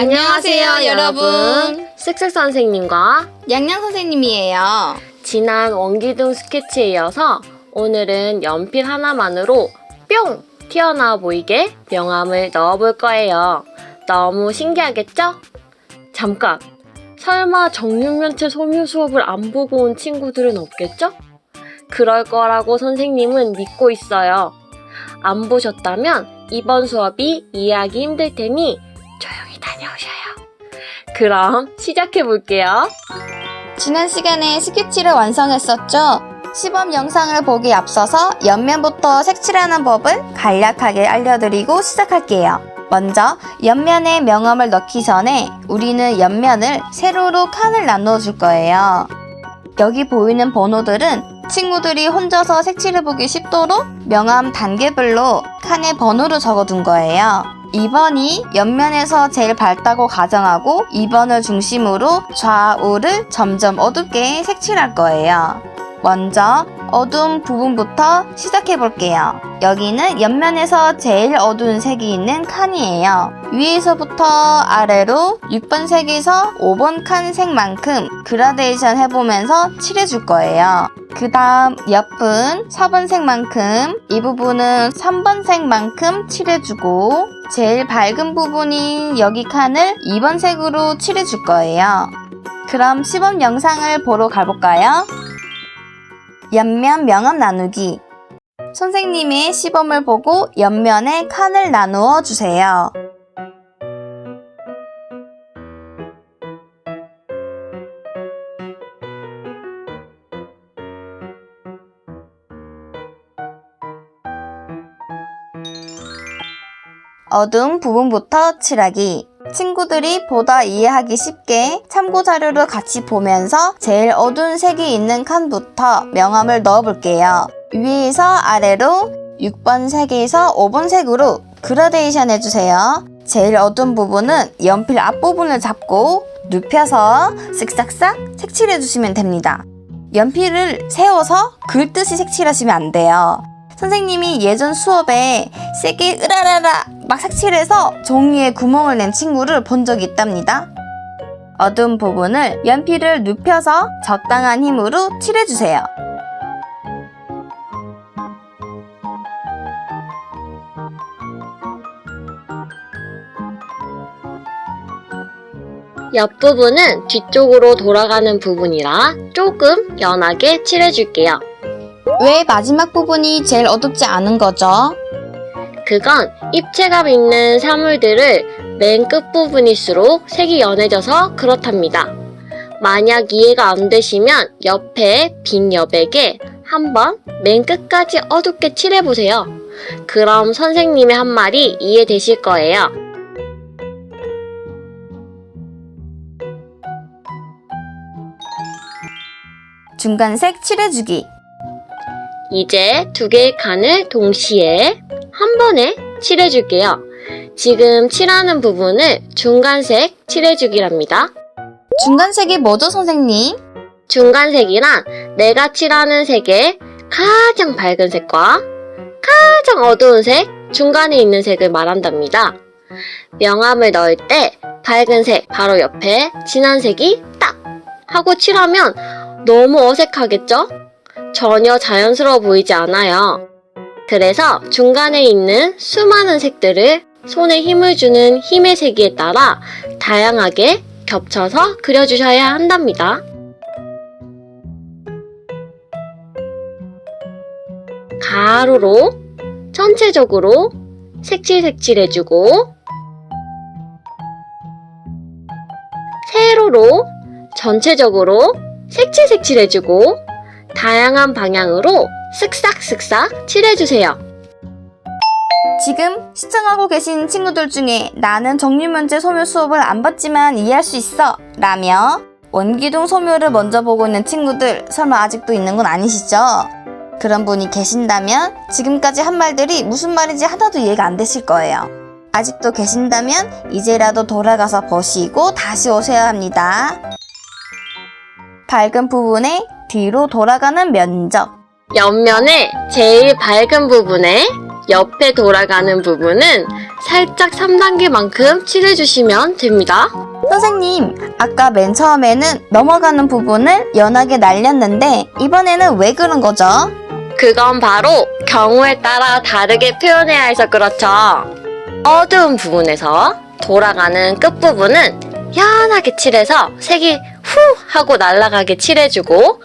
안녕하세요, 여러분. 쓱쓱 선생님과 양양 선생님이에요. 지난 원기둥 스케치에 이어서 오늘은 연필 하나만으로 뿅! 튀어나와 보이게 명암을 넣어볼 거예요. 너무 신기하겠죠? 잠깐! 설마 정육면체 소묘 수업을 안 보고 온 친구들은 없겠죠? 그럴 거라고 선생님은 믿고 있어요. 안 보셨다면 이번 수업이 이해하기 힘들 테니 조용히. 그럼 시작해 볼게요. 지난 시간에 스케치를 완성했었죠? 시범 영상을 보기 앞서서 옆면부터 색칠하는 법을 간략하게 알려드리고 시작할게요. 먼저 옆면에 명암을 넣기 전에 우리는 옆면을 세로로 칸을 나누어 줄 거예요. 여기 보이는 번호들은 친구들이 혼자서 색칠해보기 쉽도록 명암 단계별로 칸에 번호를 적어둔 거예요. 2번이 옆면에서 제일 밝다고 가정하고 2번을 중심으로 좌우를 점점 어둡게 색칠할 거예요. 먼저 어두운 부분부터 시작해 볼게요. 여기는 옆면에서 제일 어두운 색이 있는 칸이에요. 위에서부터 아래로 6번 색에서 5번 칸 색만큼 그라데이션 해보면서 칠해줄 거예요. 그 다음 옆은 4번 색만큼 이 부분은 3번 색만큼 칠해주고 제일 밝은 부분인 여기 칸을 2번 색으로 칠해줄 거예요. 그럼 시범 영상을 보러 가볼까요? 옆면 명암 나누기 선생님의 시범을 보고 옆면에 칸을 나누어 주세요. 어두운 부분부터 칠하기. 친구들이 보다 이해하기 쉽게 참고 자료를 같이 보면서 제일 어두운 색이 있는 칸부터 명암을 넣어 볼게요. 위에서 아래로 6번 색에서 5번 색으로 그라데이션 해주세요. 제일 어두운 부분은 연필 앞부분을 잡고 눕혀서 쓱싹싹 색칠해 주시면 됩니다. 연필을 세워서 긁듯이 색칠하시면 안 돼요. 선생님이 예전 수업에 세게 으라라라 막 색칠해서 종이에 구멍을 낸 친구를 본 적이 있답니다. 어두운 부분을 연필을 눕혀서 적당한 힘으로 칠해주세요. 옆부분은 뒤쪽으로 돌아가는 부분이라 조금 연하게 칠해줄게요. 왜 마지막 부분이 제일 어둡지 않은 거죠? 그건 입체감 있는 사물들을 맨 끝부분일수록 색이 연해져서 그렇답니다. 만약 이해가 안 되시면 옆에 빈 여백에 한번 맨 끝까지 어둡게 칠해보세요. 그럼 선생님의 한 말이 이해되실 거예요. 중간색 칠해주기. 이제 두 개의 칸을 동시에 한 번에 칠해줄게요. 지금 칠하는 부분을 중간색 칠해주기랍니다. 중간색이 뭐죠, 선생님? 중간색이란 내가 칠하는 색의 가장 밝은 색과 가장 어두운 색, 중간에 있는 색을 말한답니다. 명암을 넣을 때 밝은 색 바로 옆에 진한 색이 딱 하고 칠하면 너무 어색하겠죠? 전혀 자연스러워 보이지 않아요. 그래서 중간에 있는 수많은 색들을 손에 힘을 주는 힘의 세기에 따라 다양하게 겹쳐서 그려주셔야 한답니다. 가로로 전체적으로 색칠색칠해주고 세로로 전체적으로 색칠색칠해주고 다양한 방향으로 쓱싹쓱싹 칠해주세요. 지금 시청하고 계신 친구들 중에 나는 정류면제 소묘 수업을 안 받지만 이해할 수 있어 라며 원기둥 소묘를 먼저 보고 있는 친구들 설마 아직도 있는 건 아니시죠? 그런 분이 계신다면 지금까지 한 말들이 무슨 말인지 하나도 이해가 안 되실 거예요. 아직도 계신다면 이제라도 돌아가서 보시고 다시 오셔야 합니다. 밝은 부분에 뒤로 돌아가는 면적. 옆면의 제일 밝은 부분에 옆에 돌아가는 부분은 살짝 3단계만큼 칠해주시면 됩니다. 선생님, 아까 맨 처음에는 넘어가는 부분을 연하게 날렸는데 이번에는 왜 그런 거죠? 그건 바로 경우에 따라 다르게 표현해야 해서 그렇죠. 어두운 부분에서 돌아가는 끝부분은 연하게 칠해서 색이 후 하고 날아가게 칠해주고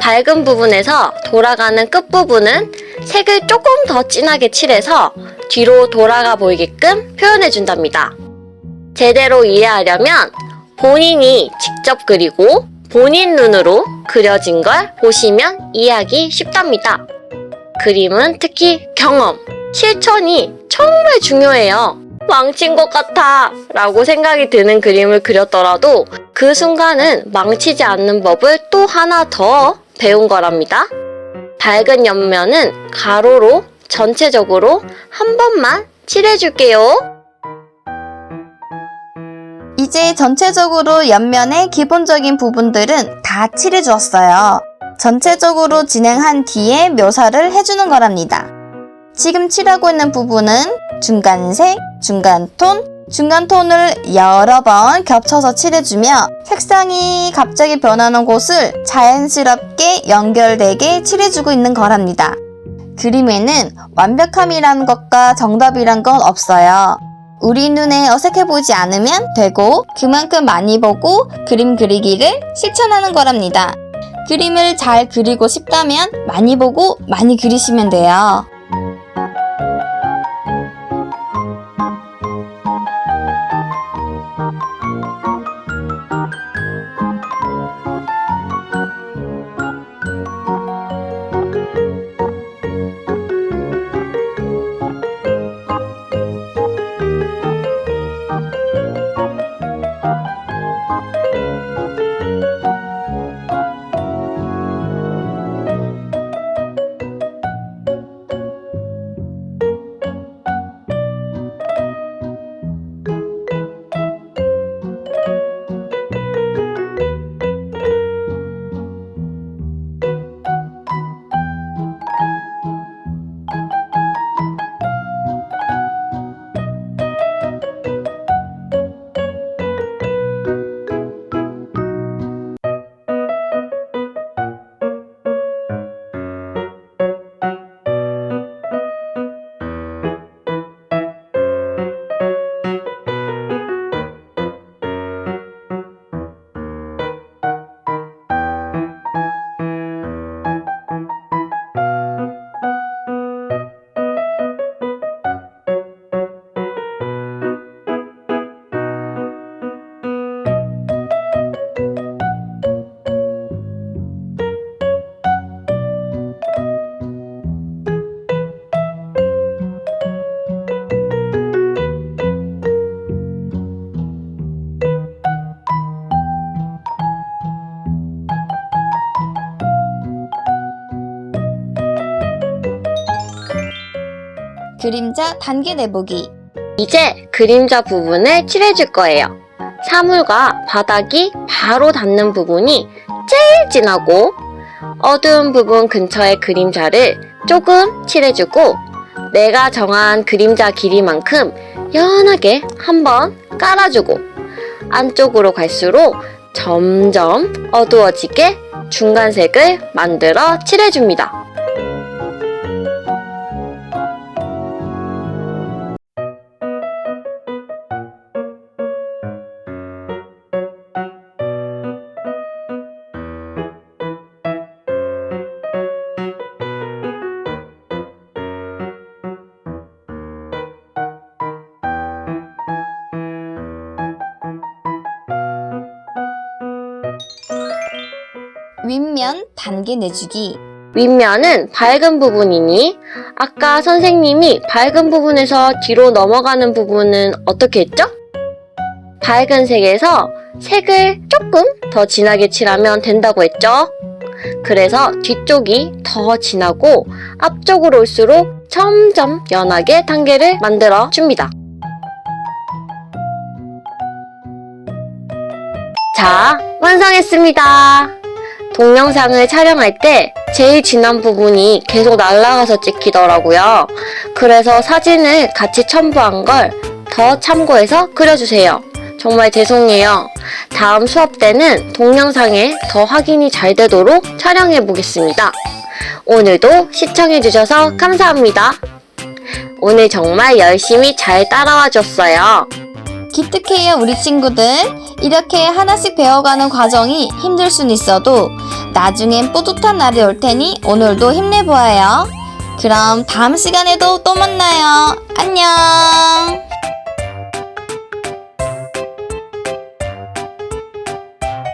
밝은 부분에서 돌아가는 끝부분은 색을 조금 더 진하게 칠해서 뒤로 돌아가 보이게끔 표현해준답니다. 제대로 이해하려면 본인이 직접 그리고 본인 눈으로 그려진 걸 보시면 이해하기 쉽답니다. 그림은 특히 경험, 실천이 정말 중요해요. 망친 것 같아 라고 생각이 드는 그림을 그렸더라도 그 순간은 망치지 않는 법을 또 하나 더 배운 거랍니다. 밝은 옆면은 가로로 전체적으로 한 번만 칠해줄게요. 이제 전체적으로 옆면의 기본적인 부분들은 다 칠해 주었어요. 전체적으로 진행한 뒤에 묘사를 해주는 거랍니다. 지금 칠하고 있는 부분은 중간색, 중간 톤, 중간 톤을 여러 번 겹쳐서 칠해주며 색상이 갑자기 변하는 곳을 자연스럽게 연결되게 칠해주고 있는 거랍니다. 그림에는 완벽함이라는 것과 정답이란 건 없어요. 우리 눈에 어색해 보이지 않으면 되고 그만큼 많이 보고 그림 그리기를 실천하는 거랍니다. 그림을 잘 그리고 싶다면 많이 보고 많이 그리시면 돼요. 그림자 단계 내보기. 이제 그림자 부분을 칠해줄 거예요. 사물과 바닥이 바로 닿는 부분이 제일 진하고 어두운 부분 근처의 그림자를 조금 칠해주고 내가 정한 그림자 길이만큼 연하게 한번 깔아주고 안쪽으로 갈수록 점점 어두워지게 중간색을 만들어 칠해줍니다. 윗면 단계 내주기. 윗면은 밝은 부분이니 아까 선생님이 밝은 부분에서 뒤로 넘어가는 부분은 어떻게 했죠? 밝은 색에서 색을 조금 더 진하게 칠하면 된다고 했죠? 그래서 뒤쪽이 더 진하고 앞쪽으로 올수록 점점 연하게 단계를 만들어 줍니다. 자, 완성했습니다. 동영상을 촬영할 때 제일 진한 부분이 계속 날아가서 찍히더라고요. 그래서 사진을 같이 첨부한 걸 더 참고해서 그려주세요. 정말 죄송해요. 다음 수업 때는 동영상에 더 확인이 잘 되도록 촬영해 보겠습니다. 오늘도 시청해주셔서 감사합니다. 오늘 정말 열심히 잘 따라와 줬어요. 기특해요 우리 친구들 이렇게 하나씩 배워가는 과정이 힘들 순 있어도 나중엔 뿌듯한 날이 올 테니 오늘도 힘내보아요. 그럼 다음 시간에도 또 만나요. 안녕